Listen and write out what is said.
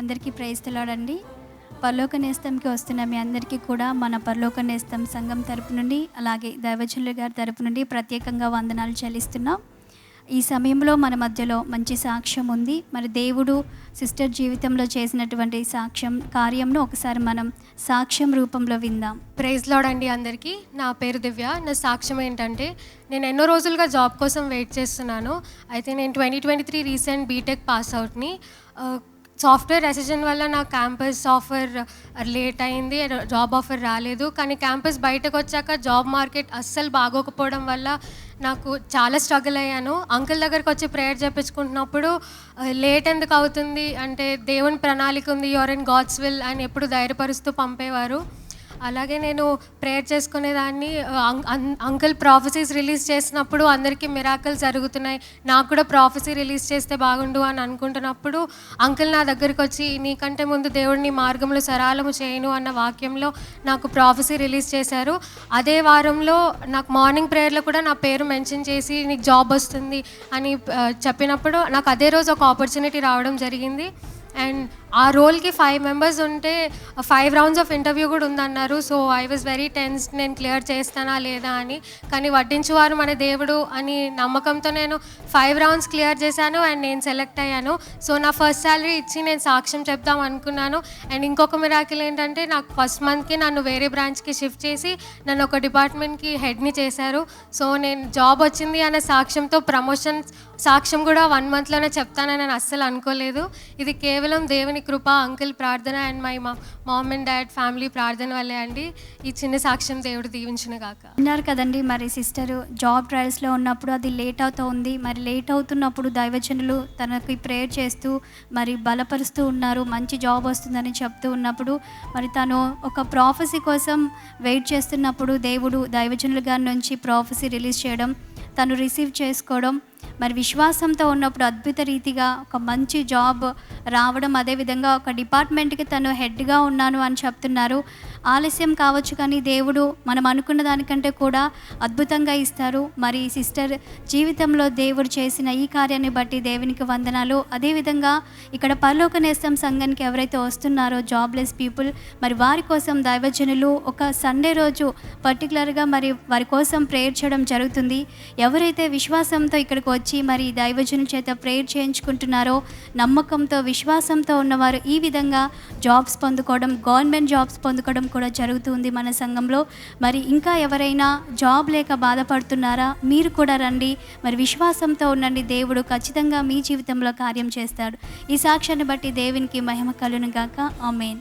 అందరికీ ప్రైస్తలాడండి పరలోక నేస్తంకి వస్తున్న మీ అందరికీ కూడా మన పరలోక నేస్తం సంఘం తరపు నుండి అలాగే దైవజనులు గారి తరపు నుండి ప్రత్యేకంగా వందనాలు చెల్లిస్తున్నాం. ఈ సమయంలో మన మధ్యలో మంచి సాక్ష్యం ఉంది. మరి దేవుడు సిస్టర్ జీవితంలో చేసినటువంటి సాక్ష్యం కార్యంను ఒకసారి మనం సాక్ష్యం రూపంలో విందాం. ప్రైజ్ లాడ్ అందరికీ. నా పేరు దివ్య. నా సాక్ష్యం ఏంటంటే నేను ఎన్నో రోజులుగా జాబ్ కోసం వెయిట్ చేస్తున్నాను. అయితే నేను twenty twenty three recent BTech pass అవుట్ని software recession వల్ల నా క్యాంపస్ ఆఫర్ లేట్ అయింది జాబ్ ఆఫర్ రాలేదు. కానీ క్యాంపస్ బయటకు వచ్చాక జాబ్ మార్కెట్ అస్సలు బాగోకపోవడం వల్ల నాకు చాలా స్ట్రగుల్ అయ్యాను. అంకుల్ దగ్గరకు వచ్చి ప్రేయర్ చెప్పించుకుంటున్నప్పుడు లేట్ uh, ఎందుకు అవుతుంది అంటే దేవుని ప్రణాళిక ఉంది యువర్ ఇన్ గాడ్స్ విల్ అని ఎప్పుడు ధైర్యపరుస్తూ పంపేవారు. అలాగే నేను ప్రేయర్ చేసుకునేదాన్ని అంకుల్ ప్రాఫెసీస్ రిలీజ్ చేసినప్పుడు అందరికీ మిరాకల్స్ జరుగుతున్నాయి. నాకు కూడా ప్రాఫెసీ రిలీజ్ చేస్తే బాగుండు అని అనుకుంటున్నప్పుడు అంకుల్ నా దగ్గరికి వచ్చి నీకంటే ముందు దేవుడిని మార్గంలో సరాలము చేయను అన్న వాక్యంలో నాకు ప్రాఫెసీ రిలీజ్ చేశారు. అదే వారంలో నాకు మార్నింగ్ ప్రేయర్లో కూడా నా పేరు మెన్షన్ చేసి నీకు జాబ్ వస్తుంది అని చెప్పినప్పుడు నాకు అదే రోజు ఒక ఆపర్చునిటీ రావడం జరిగింది. అండ్ ఆ రోల్కి ఫైవ్ మెంబర్స్ ఉంటే ఫైవ్ రౌండ్స్ ఆఫ్ ఇంటర్వ్యూ కూడా ఉందన్నారు. So I was very tense నేను క్లియర్ చేస్తానా లేదా అని. కానీ వడ్డించువారు మన దేవుడు అని నమ్మకంతో నేను ఫైవ్ రౌండ్స్ క్లియర్ చేశాను అండ్ నేను సెలెక్ట్ అయ్యాను. సో నా ఫస్ట్ శాలరీ ఇచ్చి నేను సాక్ష్యం చెప్దాం అనుకున్నాను. అండ్ ఇంకొక మిరాకిల్ ఏంటంటే నాకు ఫస్ట్ మంత్కి నన్ను వేరే బ్రాంచ్కి షిఫ్ట్ చేసి నన్ను ఒక డిపార్ట్మెంట్కి హెడ్ని చేశారు. సో నేను జాబ్ వచ్చింది అనే సాక్ష్యంతో ప్రమోషన్ సాక్ష్యం కూడా వన్ మంత్లోనే చెప్తానని నేను అస్సలు అనుకోలేదు. ఇది కేవలం దేవుని కృప అంకుల్ ప్రార్థన అండ్ మై మా మామ్ అండ్ డాడ్ ఫ్యామిలీ ప్రార్థన వల్లే అండి ఈ చిన్న సాక్ష్యం దేవుడు దీవించిన గాక. అన్నారు కదండి మరి సిస్టర్ జాబ్ ట్రయల్స్లో ఉన్నప్పుడు అది లేట్ అవుతూ ఉంది. మరి లేట్ అవుతున్నప్పుడు దైవజనులు తనకి ప్రేయర్ చేస్తూ మరి బలపరుస్తూ ఉన్నారు. మంచి జాబ్ వస్తుందని చెప్తూ ఉన్నప్పుడు మరి తను ఒక ప్రాఫెసీ కోసం వెయిట్ చేస్తున్నప్పుడు దేవుడు దైవజనుల గారి నుంచి ప్రాఫెసీ రిలీజ్ చేయడం తను రిసీవ్ చేసుకోవడం మరి విశ్వాసంతో ఉన్నప్పుడు అద్భుత రీతిగా ఒక మంచి జాబ్ రావడం అదేవిధంగా ఒక డిపార్ట్మెంట్కి తను హెడ్గా ఉన్నాను అని చెప్తున్నారు. ఆలస్యం కావచ్చు కానీ దేవుడు మనం అనుకున్న దానికంటే కూడా అద్భుతంగా ఇస్తారు. మరి సిస్టర్ జీవితంలో దేవుడు చేసిన ఈ కార్యాన్ని బట్టి దేవునికి వందనాలు. అదేవిధంగా ఇక్కడ పరలోక నేస్తం సంఘానికి ఎవరైతే వస్తున్నారో జాబ్లెస్ పీపుల్ మరి వారి కోసం దైవజనులు ఒక సండే రోజు పర్టికులర్గా మరి వారి కోసం ప్రేయర్ చేయడం జరుగుతుంది. ఎవరైతే విశ్వాసంతో ఇక్కడికి వచ్చి మరి దైవజనుల చేత ప్రేయర్ చేయించుకుంటున్నారో నమ్మకంతో విశ్వాసంతో ఉన్నవారు ఈ విధంగా జాబ్స్ పొందుకోవడం గవర్నమెంట్ జాబ్స్ పొందుకోవడం కూడా జరుగుతుంది మన సంఘంలో. మరి ఇంకా ఎవరైనా జాబ్ లేక బాధపడుతున్నారా? మీరు కూడా రండి. మరి విశ్వాసంతో ఉండండి. దేవుడు ఖచ్చితంగా మీ జీవితంలో కార్యం చేస్తాడు. ఈ సాక్ష్యాన్ని బట్టి దేవునికి మహిమ కలును గాక ఆమెన్.